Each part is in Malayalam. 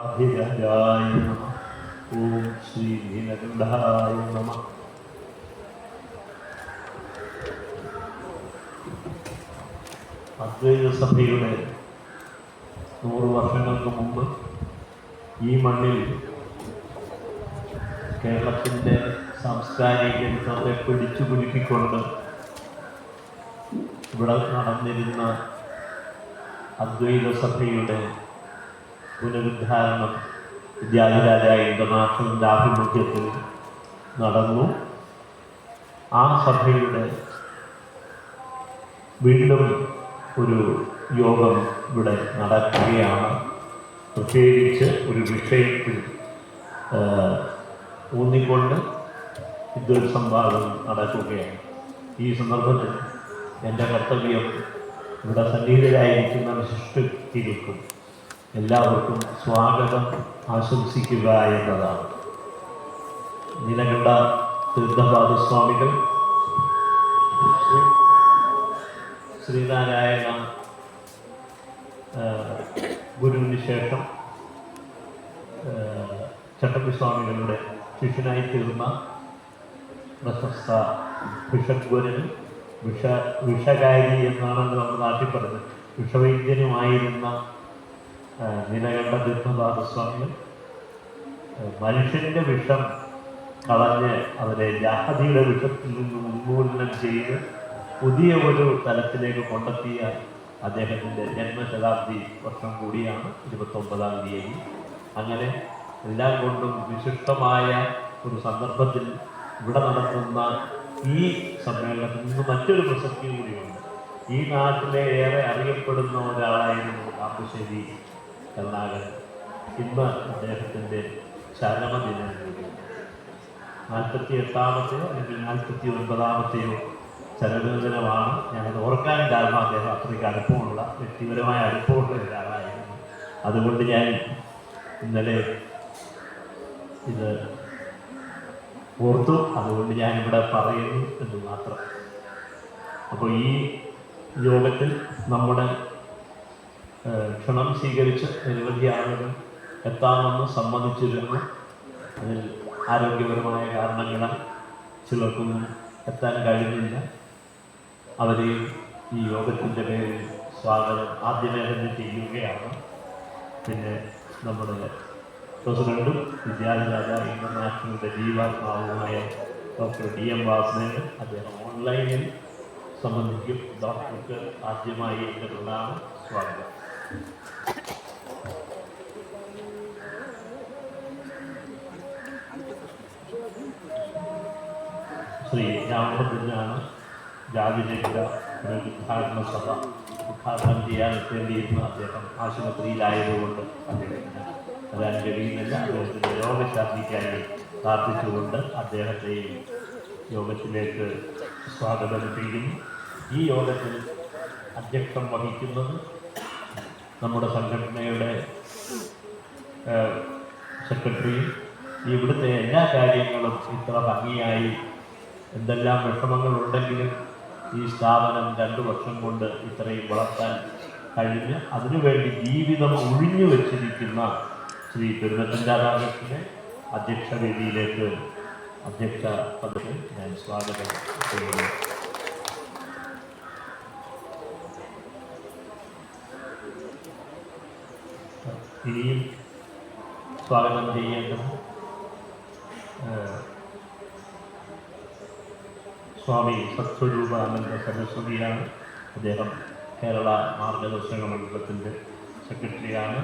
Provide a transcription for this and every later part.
നമ ഓം ശ്രീ നീലകണ്ഠായ നമ അദ്വൈത സഭയുടെ നൂറ് വർഷങ്ങൾക്ക് മുമ്പ് ഈ മണ്ണിൽ കേരളത്തിന്റെ സാംസ്കാരിക ചരിത്രത്തെ പിടിച്ചു പിടിപ്പിക്കൊണ്ട് ഇവിടെ നടന്നിരുന്ന അദ്വൈത സഭയുടെ പുനരുദ്ധാരണം വിദ്യാധിരാജായ ഇന്റർനാഷണലിന്റെ ആഭിമുഖ്യത്തിൽ നടന്നു. ആ സഭയുടെ വീണ്ടും ഒരു യോഗം ഇവിടെ നടക്കുകയാണ്. പ്രത്യേകിച്ച് ഒരു വിഷയത്തിൽ ഊന്നിക്കൊണ്ട് ഇതൊരു സംവാദം നടക്കുകയാണ്. ഈ സന്ദർഭത്തിൽ എന്റെ കർത്തവ്യം ഇവിടെ സന്നിഹിതരായിരിക്കുന്ന വിശിഷ്ടർക്കും എല്ലാവർക്കും സ്വാഗതം. ആശംസിക്കുക എന്നതാണ്. നിലകണ്ട തീർത്ഥപാദസ്വാമികൾ ശ്രീ ശ്രീനാരായണ ഗുരുവിന് ശേഷം ആ, ചട്ടമ്പിസ്വാമികളുടെ ശിഷ്യനായി തീർന്ന പ്രശസ്ത വിഷഗ്വരനും വിഷ വിഷകാരി എന്നാണ് നമ്മുടെ നാട്ടിൽ പറഞ്ഞത്. വിഷവൈദ്യനുമായിരുന്ന തീർത്ഥപാദസ്വാമികൾ ആ, മനുഷ്യന്റെ വിഷം കളഞ്ഞ് അവരെ ജാഹതിയുടെ വിഷത്തിൽ നിന്ന് ഉന്മൂലനം ചെയ്ത് പുതിയ ഒരു തലത്തിലേക്ക് കൊണ്ടെത്തിയ അദ്ദേഹത്തിന്റെ ജന്മശതാബ്ദി വർഷം കൂടിയാണ് ഇരുപത്തൊമ്പതാം തീയതി. അങ്ങനെ എല്ലാം കൊണ്ടും വിശിഷ്ടമായ ഒരു സന്ദർഭത്തിൽ ഇവിടെ നടത്തുന്ന ഈ സമ്മേളനത്തിൽ നിന്ന് മറ്റൊരു പ്രസക്തി കൂടിയുണ്ട്. ഈ നാട്ടിലെ ഏറെ അറിയപ്പെടുന്ന ഒരാളായിരുന്നു കാപ്പശ്ശേരി കരുണാകരൻ ഇന്ന് അദ്ദേഹത്തിന്റെ ചരമദിനം നാൽപ്പത്തി എട്ടാമത്തെയോ അല്ലെങ്കിൽ നാൽപ്പത്തി ഒൻപതാമത്തെയോ ചരമദിനമാണ് ഞാനത് ഓർക്കാൻ കാരണം അദ്ദേഹം അത്രയ്ക്ക് അടുപ്പമുള്ള വ്യക്തിപരമായ അടുപ്പമുള്ള ഒരാളായിരുന്നു. അതുകൊണ്ട് ഞാൻ ഇന്നലെ ഇത് ഓർത്തു. അതുകൊണ്ട് ഞാനിവിടെ പറയുന്നു എന്ന് മാത്രം. അപ്പോൾ ഈ യോഗത്തിൽ നമ്മുടെ ക്ഷണം സ്വീകരിച്ച് നിരവധി ആളുകൾ എത്താമെന്ന് സമ്മതിച്ചിരുന്നു. അതിൽ ആരോഗ്യപരമായ കാരണങ്ങളാൽ ചിലർക്കൊന്നും എത്താൻ കഴിഞ്ഞില്ല. അവരെയും ഈ യോഗത്തിന്റെ പേരിൽ സ്വാഗതം ആദ്യമേ തന്നെ ചെയ്യുകയാണ്. പിന്നെ നമ്മുടെ പ്രസിഡന്റും വിദ്യാധിരാജ ഇന്റർനാഷണലിന്റെ ജീവാത്മാവുമായ ഡോക്ടർ ഡി എം വാസുദേവൻ അദ്ദേഹം ഓൺലൈനിൽ സംബന്ധിക്കും ഡോക്ടർക്ക് ആദ്യമായി എന്റെ പ്രധാന സ്വാഗതം. ശ്രീ രാമഭദ്രനാണ് ജാതിരഹിത ഉദ്ഘാടന സഭ ഉദ്ഘാടനം ചെയ്യാൻ എത്തേണ്ടിയിരുന്ന അദ്ദേഹം ആശുപത്രിയിലായതുകൊണ്ട് അദ്ദേഹത്തിന് വരാൻ കഴിയുന്നില്ല അദ്ദേഹത്തിന്റെ രോഗശാന്തിക്കായി പ്രാർത്ഥിച്ചുകൊണ്ട് അദ്ദേഹത്തെയും യോഗത്തിലേക്ക് സ്വാഗതം ചെയ്യുന്നു ഈ യോഗത്തിൽ അധ്യക്ഷം വഹിക്കുന്നത് നമ്മുടെ സംഘടനയുടെ സെക്രട്ടറിയും ഇവിടുത്തെ എല്ലാ കാര്യങ്ങളും ഇത്ര ഭംഗിയായി എന്തെല്ലാം വിഷമങ്ങളുണ്ടെങ്കിലും ഈ സ്ഥാപനം രണ്ടു വർഷം കൊണ്ട് ഇത്രയും വളർത്താൻ കഴിഞ്ഞ് അതിനുവേണ്ടി ജീവിതം ഒഴിഞ്ഞു വച്ചിരിക്കുന്ന ശ്രീ പെരുമത്തൻ രാധാകൃഷ്ണനെ അധ്യക്ഷ വേദിയിലേക്ക് അധ്യക്ഷ പദവി ഞാൻ സ്വാഗതം ചെയ്യുന്നു. ഇനിയും സ്വാഗതം ചെയ്യേണ്ടത് സ്വാമി സത്സ്വരൂപാനന്ദ സരസ്വതിയാണ്. അദ്ദേഹം കേരള മാർഗദർശക മണ്ഡലത്തിന്റെ സെക്രട്ടറിയാണ്.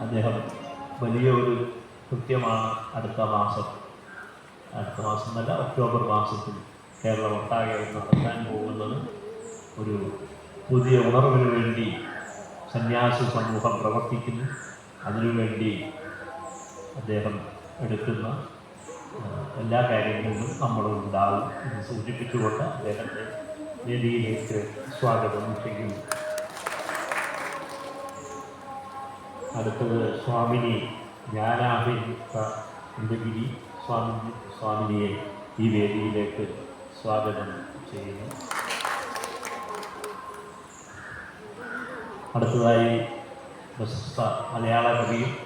അദ്ദേഹം വലിയ ഒരു കൃത്യമാണ് അടുത്ത മാസം. അടുത്ത മാസം തന്നെ ഒക്ടോബർ മാസത്തിൽ കേരളം ഒട്ടാകെ നടത്താൻ പോകുന്നത് ഒരു പുതിയ ഉണർവിന് വേണ്ടി സന്യാസി സമൂഹം പ്രവർത്തിക്കുന്നു. അതിനുവേണ്ടി അദ്ദേഹം എടുക്കുന്ന എല്ലാ കാര്യങ്ങളിലും നമ്മളും ഉണ്ടാവും എന്ന് സൂചിപ്പിച്ചുകൊണ്ട് അദ്ദേഹത്തെ വേദിയിലേക്ക് സ്വാഗതം ചെയ്യുന്നു. അടുത്തത് സ്വാമിനി ജ്ഞാനാഭിമുക്ത സ്വാമി സ്വാമിനിയെ ഈ വേദിയിലേക്ക് സ്വാഗതം ചെയ്യുന്നു. അടുത്തതായി പ്രശസ്ത മലയാള കവിയും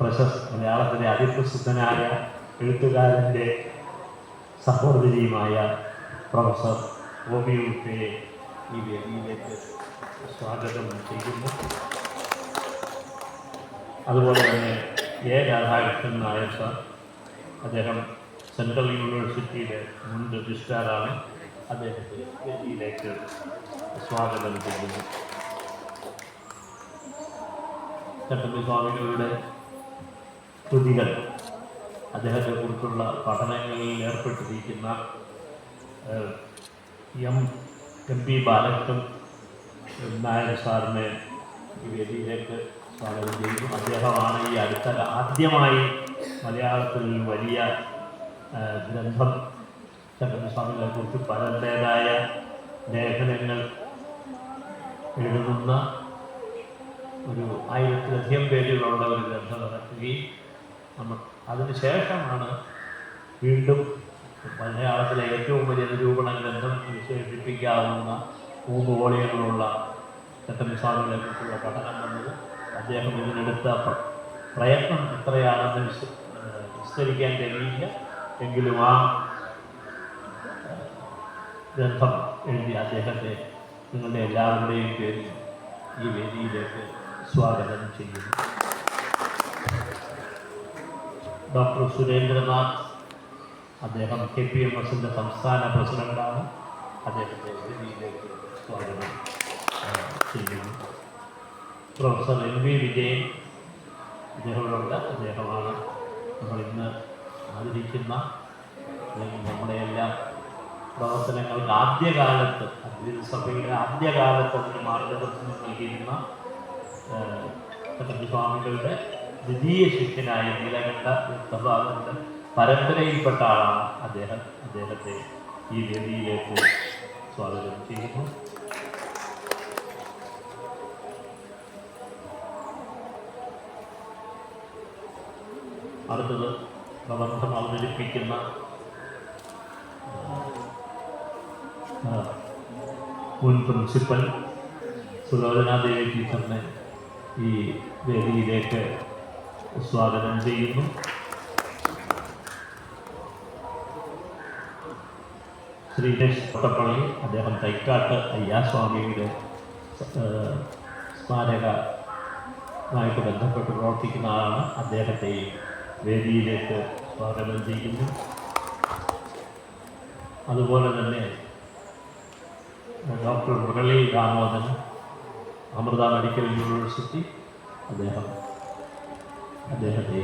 പ്രശസ്ത മലയാളത്തിലെ അതിപ്രസിദ്ധനായ എഴുത്തുകാരന്റെ സഹോദരിയുമായ പ്രൊഫസർ ഉൾപ്പെടെ ഈ വേദിയിലേക്ക് സ്വാഗതം ചെയ്യുന്നു. അതുപോലെ തന്നെ എ. രാധാകൃഷ്ണൻ നായർ സാർ അദ്ദേഹം സെൻട്രൽ യൂണിവേഴ്സിറ്റിയിലെ മുൻ രജിസ്ട്രാറാണ്. അദ്ദേഹത്തെ വേദിയിലേക്ക് സ്വാഗതം ചെയ്യുന്നു. ചട്ടമ്പി സ്വാമികളുടെ കൃതികൾ അദ്ദേഹത്തെക്കുറിച്ചുള്ള പഠനങ്ങളിൽ ഏർപ്പെട്ടിരിക്കുന്ന M M P Balakrishnan Nair സാറിനെ ഈ വേദിയിലേക്ക് സ്വാഗതം ചെയ്യുന്നു. അദ്ദേഹമാണ് ഈ അടുത്ത ആദ്യമായി മലയാളത്തിൽ വലിയ ഗ്രന്ഥം ചട്ടമ്പി സ്വാമികളെ കുറിച്ച് പലരുടേതായ ലേഖനങ്ങൾ എഴുതുന്ന ഒരു ആയിരത്തിലധികം പേജുകളുള്ള ഒരു ഗ്രന്ഥം ഇറക്കുകയും നമ്മൾ അതിനുശേഷമാണ് വീണ്ടും മലയാളത്തിലെ ഏറ്റവും വലിയ നിരൂപണ ഗ്രന്ഥം വിശേഷിപ്പിക്കാവുന്ന മൂന്ന് വോളിയങ്ങളുള്ള ചട്ടമ്പി സ്വാമികളെ കുറിച്ചുള്ള പഠനം വന്നത് അദ്ദേഹം ഇതിനെടുത്ത പ്രയത്നം എത്രയാണെന്ന് വിശ വിസ്തരിക്കാൻ കഴിയില്ല. എങ്കിലും ആ ഗ്രന്ഥം എഴുതിയ അദ്ദേഹത്തെ നിങ്ങളുടെ എല്ലാവരുടെയും പേരിൽ ഈ വേദിയിലേക്ക് സ്വാഗതം ചെയ്യുന്നു. ഡോക്ടർ സുരേന്ദ്രനാഥ് അദ്ദേഹം കെ പി എം എസിന്റെ സംസ്ഥാന പ്രസിഡന്റാണ്. അദ്ദേഹത്തെ വേദിയിലേക്ക് സ്വാഗതം ചെയ്യുന്നു. പ്രൊഫസർ എം വി വിജയൻ അദ്ദേഹമുണ്ട് അദ്ദേഹമാണ് നമ്മൾ ഇന്ന് ആദരിക്കുന്ന അല്ലെങ്കിൽ നമ്മുടെ എല്ലാം പ്രവർത്തനങ്ങൾക്ക് ആദ്യകാലത്ത് സഭയുടെ ആദ്യകാലത്ത് അതിന് മാർഗദർശനം നൽകിയിരുന്ന സ്വാമികളുടെ ദ്വിതീയ ശിഷ്യനായ നീലകണ്ഠ സഭാഗന്റെ പരമ്പരയിൽപ്പെട്ട ആളാണ് അദ്ദേഹം. അദ്ദേഹത്തെ ഈ വേദിയിലേക്ക് സ്വാഗതം ചെയ്യുന്നു. അടുത്തത് പ്രബന്ധം അവതരിപ്പിക്കുന്ന മുൻ പ്രിൻസിപ്പൽ സുലോചനാദേവി ടീച്ചറിനെ ഈ വേദിയിലേക്ക് സ്വാഗതം ചെയ്യുന്നു. ശ്രീരേഷ് കൊട്ടപ്പള്ളി അദ്ദേഹം തൈക്കാട്ട് അയ്യാസ്വാമിയുടെ സ്മാരകമായിട്ട് ബന്ധപ്പെട്ട് പ്രവർത്തിക്കുന്ന ആളാണ്. അദ്ദേഹത്തെയും വേദിയിലേക്ക് സ്വാഗതം ചെയ്യുന്നു. അതുപോലെ തന്നെ doctor Murali Damodaran Amrita medical university അദ്ദേഹം അദ്ദേഹത്തെ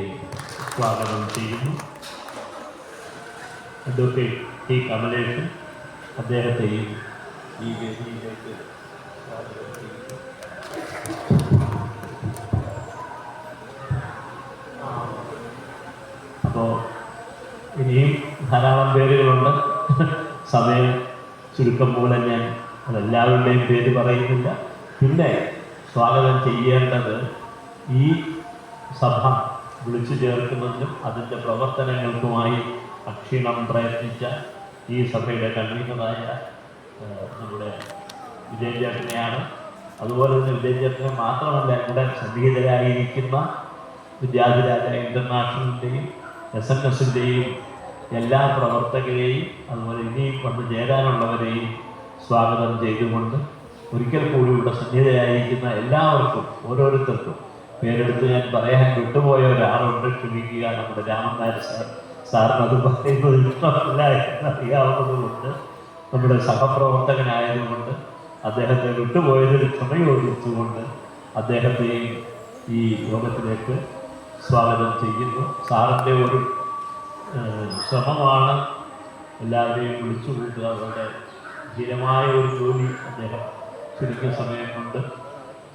സ്വാഗതം ചെയ്യുന്നു. അഡ്വക്കേറ്റ് ടി കമലേഷൻ അദ്ദേഹത്തെയും ഈ വേദിയിലേക്ക് സ്വാഗതം ചെയ്യുന്നു. അപ്പോൾ ഇനിയും ധാരാളം പേരുകളുണ്ട്. സമയം ചുരുക്കം പോലെ ഞാൻ അതെല്ലാവരുടെയും പേര് പറയുന്നില്ല. പിന്നെ സ്വാഗതം ചെയ്യേണ്ടത് ഈ സഭ വിളിച്ചു ചേർക്കുന്നതിനും അതിന്റെ പ്രവർത്തനങ്ങൾക്കുമായി അക്ഷീണം പ്രയത്നിച്ച ഈ സഭയുടെ കൺവീനറായ നമ്മുടെ വിജയചേട്ടനെയാണ്. അതുപോലെ തന്നെ വിജയചേട്ടനെ മാത്രമല്ല ഇവിടെ സംഗീതരായിരിക്കുന്ന വിദ്യാധിരാജ ഇന്റർനാഷണലിന്റെയും എസ് എൻ എസിന്റെയും എല്ലാ പ്രവർത്തകരെയും അതുപോലെ ഇനിയും വന്ന് ചേരാനുള്ളവരെയും സ്വാഗതം ചെയ്തുകൊണ്ട് ഒരിക്കൽ കൂടി ഇവിടെ സന്നിധയായിരിക്കുന്ന എല്ലാവർക്കും ഓരോരുത്തർക്കും പേരെടുത്ത് ഞാൻ പറയാൻ വിട്ടുപോയ ഒരാളുണ്ട് ക്ഷമിക്കുക നമ്മുടെ രാമൻ നായർ സാർ. സാറിന് അത് പറയുന്നത് ഇഷ്ടമല്ല എന്നറിയാവുന്നതുകൊണ്ട് നമ്മുടെ സഹപ്രവർത്തകനായതുകൊണ്ട് അദ്ദേഹത്തെ വിട്ടുപോയതിൽ ക്ഷമയോടിച്ചുകൊണ്ട് അദ്ദേഹത്തെയും ഈ യോഗത്തിലേക്ക് സ്വാഗതം ചെയ്യുന്നു. സാറിന്റെ ഒരു ശ്രമമാണ് എല്ലാവരെയും വിളിച്ചു കൂട്ടുക അവരുടെ ധീരമായ ഒരു ജോലി അദ്ദേഹം ചുരുങ്ങിയ സമയം കൊണ്ട്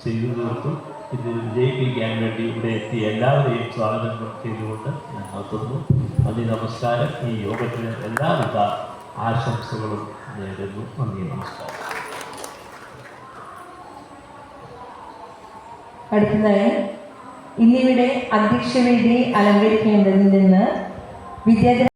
ചെയ്തു തീർത്തു. ഇത് വിജയിപ്പിക്കാൻ വേണ്ടി ഇവിടെ എത്തിയ എല്ലാവരെയും സ്വാഗതം ചെയ്തുകൊണ്ട് ഞാൻ നിർത്തുന്നു. നന്ദി നമസ്കാരം. ഈ യോഗത്തിന് എല്ലാവിധ ആശംസകളും നേരുന്നു. നന്ദി നമസ്കാരം. അടുത്തതായി ഇന്നിവിടെ അധ്യക്ഷവേദി അലങ്കരിക്കേണ്ടതിൽ നിന്ന് വിദ്യാർത്ഥി